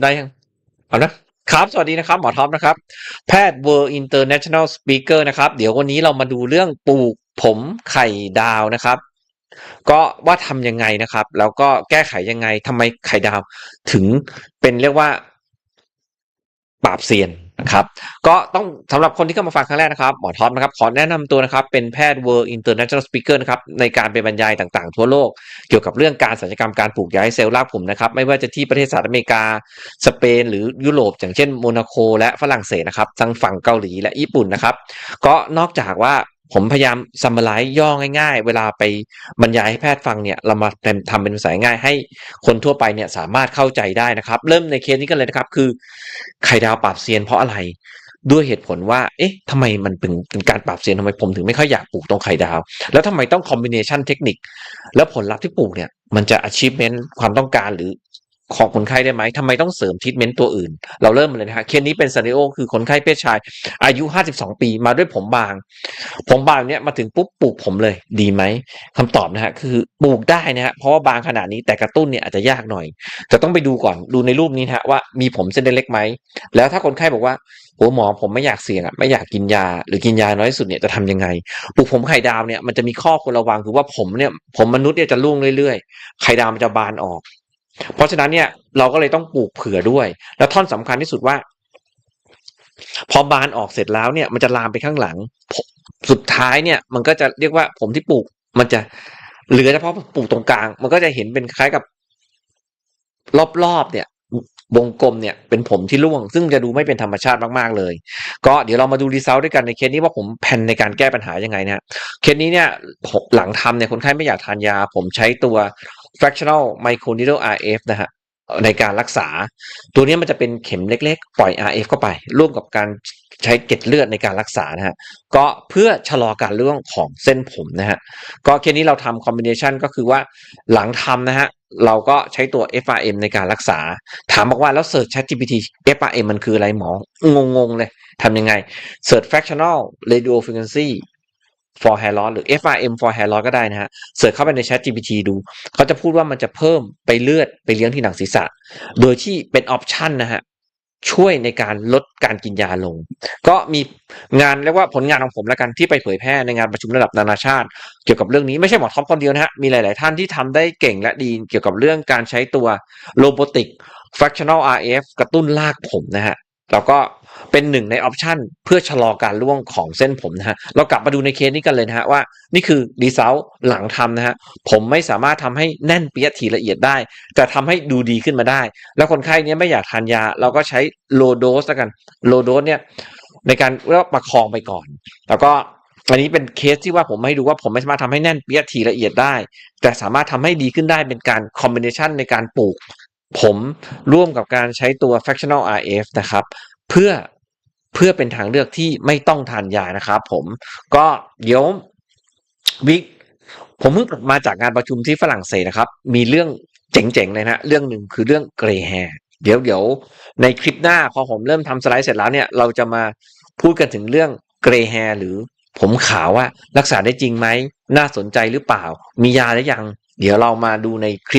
ได้ยังเอานะครับ สวัสดีนะครับ หมอท็อปนะครับ แพทย์ World International Speaker นะครับ เดี๋ยววันนี้เรามาดูเรื่องปลูกผมไข่ดาวนะครับ ก็ว่าทำยังไงนะครับ แล้วก็แก้ไขยังไงทำไมไข่ดาวถึงเป็นเรียกว่า ปราบเซียน นะครับก็ต้องสำหรับคนที่เข้ามาฟังครั้งแรกนะครับหมอท็อปนะครับขอแนะนำตัวนะครับเป็นแพทย์ World International Speaker นะครับในการไปบรรยายต่างๆ ทั่วโลก เกี่ยวกับเรื่องการศัลยกรรมการปลูกย้ายเซลล์รากผมนะครับไม่ว่าจะที่ประเทศสหรัฐอเมริกา สเปน หรือยุโรป อย่างเช่นโมนาโกและฝรั่งเศสนะครับทางฝั่งเกาหลีและญี่ปุ่นนะครับก็นอกจากว่า ผมพยายามซัม m ไลซ์ย่อง่าย ๆ เวลาไปบรรยายให้แพทย์ฟังเนี่ยเรามาทำเป็นภาษาง่ายให้คนทั่วไปเนี่ยสามารถเข้าใจได้นะครับ เริ่มในเคสนี้กันเลยนะครับ คือไข่ดาวปราบเซียนเพราะอะไรด้วยเหตุผลว่า เอ๊ะทำไมมันเป็นเป็นการปราบเซียนทำไมผมถึงไม่ค่อยอยากปลูกตรงไข่ดาว แล้วทำไมต้องคอมบิเนชันเทคนิค แล้วผลลัพธ์ที่ปลูกเนี่ย มันจะ achievement ความต้องการหรือ ของคนไข้ได้ไหมทำไมต้องเสริมทรีทเมนต์ตัวอื่น เราเริ่มเลยนะฮะเคสนี้เป็นซีนิโอคือคนไข้เพศชาย อายุ 52 ปีมาด้วยผมบาง ผมบางเนี่ยมาถึงปุ๊บปลูกผมเลยดีไหมคำตอบนะฮะคือปลูกได้นะฮะเพราะว่าบางขนาดนี้แต่กระตุ้นเนี่ยอาจจะยากหน่อย จะต้องไปดูก่อนดูในรูปนี้ฮะว่ามีผมเส้นเล็กไหมแล้วถ้าคนไข้บอกว่าโอ้หมอผมไม่อยากเสี่ยงอะไม่อยากกินยา หรือกินยาน้อยสุดเนี่ยจะทำยังไงปลูกผมไข่ดาวเนี่ยมันจะมีข้อควรระวังคือว่าผมเนี่ยผมมนุษย์เนี่ยจะร่วงเรื่อยๆไข่ดาวมันจะบานออก เพราะฉะนั้นเนี่ยเราก็เลยต้องปลูกเผื่อด้วย แล้วท่อนสำคัญที่สุดว่า พอบานออกเสร็จแล้วเนี่ย มันจะลามไปข้างหลัง สุดท้ายเนี่ย มันก็จะเรียกว่าผมที่ปลูก มันจะเหลือเฉพาะปลูกตรงกลาง มันก็จะเห็นเป็นคล้ายกับ รอบๆเนี่ยวงกลมเนี่ยเป็นผมที่ร่วง ซึ่งจะดูไม่เป็นธรรมชาติมากๆเลย ก็เดี๋ยวเรามาดูรีเซลด้วยกันในเคสนี้ว่าผมแผนในการแก้ปัญหายังไงนะฮะเคสนี้เนี่ยหลังทำเนี่ยคนไข้ไม่อยากทานยา ผมใช้ตัว fractional microneedle RF นะฮะในการรักษา ตัวนี้มันจะเป็นเข็มเล็กๆ ปล่อย RF เข้าไป ร่วมกับการใช้เกล็ดเลือดในการรักษานะฮะก็เพื่อชะลอการเรื่องของเส้นผมนะฮะก็เคสนี้เราทำคอมบิเนชันก็คือว่าหลังทำนะฮะเราก็ใช้ตัว FRM ในการรักษา ถามบอกว่าแล้ว Search ChatGPT FRM มันคืออะไรหมอ งงๆเลยทำยังไง Search fractional radio frequency for hair loss หรือ FRM for hair loss ก็ได้นะฮะเสิร์ชเข้าไปใน Chat GPT ดู เขาจะพูดว่ามันจะเพิ่มไปเลือดไปเลี้ยงที่หนังศีรษะ โดยที่เป็นออปชันนะฮะช่วยในการลดการกินยาลง ก็มีงานเรียกว่าผลงานของผมแล้วกันที่ไปเผยแพร่ในงานประชุมระดับนานาชาติ เกี่ยวกับเรื่องนี้ไม่ใช่หมอท็อปคนเดียวนะฮะมีหลาย ๆ ท่านที่ทำได้เก่งและดีเกี่ยวกับเรื่องการใช้ตัวโ o บ o ติก fractional RF กระตุ้นลากผมนะฮะ แล้วก็เป็นหนึ่งในออปชันเพื่อชะลอการร่วงของเส้นผมนะฮะเรากลับมาดูในเคสนี้กันเลยนะฮะว่า นี่คือดีเซลหลังทำนะฮะผมไม่สามารถทำให้แน่นเปียทีละเอียดได้ แต่ทำให้ดูดีขึ้นมาได้ แล้วคนไข้เนี้ยไม่อยากทานยา เราก็ใช้โลโดสแล้วกันโลโดสเนี่ยในการเรียกว่าประคองไปก่อน แล้วก็อันนี้เป็นเคสที่ว่าผมให้ดูว่าผมไม่สามารถทำให้แน่นเปียทีละเอียดได้ แต่สามารถทำให้ดีขึ้นได้เป็นการคอมบิเนชันในการปลูก ผมร่วมกับการใช้ตัว fractional RF นะครับ เพื่อเพื่อเป็นทางเลือกที่ไม่ต้องทานยานะครับผมก็เดี๋ยววิกผมเพิ่งกลับมาจากงานประชุมที่ฝรั่งเศสนะครับ มีเรื่องเจ๋งๆเลยนะเรื่องหนึ่งคือเรื่องเกรย์แฮร์เดี๋ยวเดี๋ยวในคลิปหน้าพอผมเริ่มทำสไลด์เสร็จแล้วเนี่ย เราจะมาพูดกันถึงเรื่องเกรย์แฮร์หรือผมขาวว่ารักษาได้จริงไหม น่าสนใจหรือเปล่า มียาหรือยัง เดี๋ยวเรามาดูในคลิป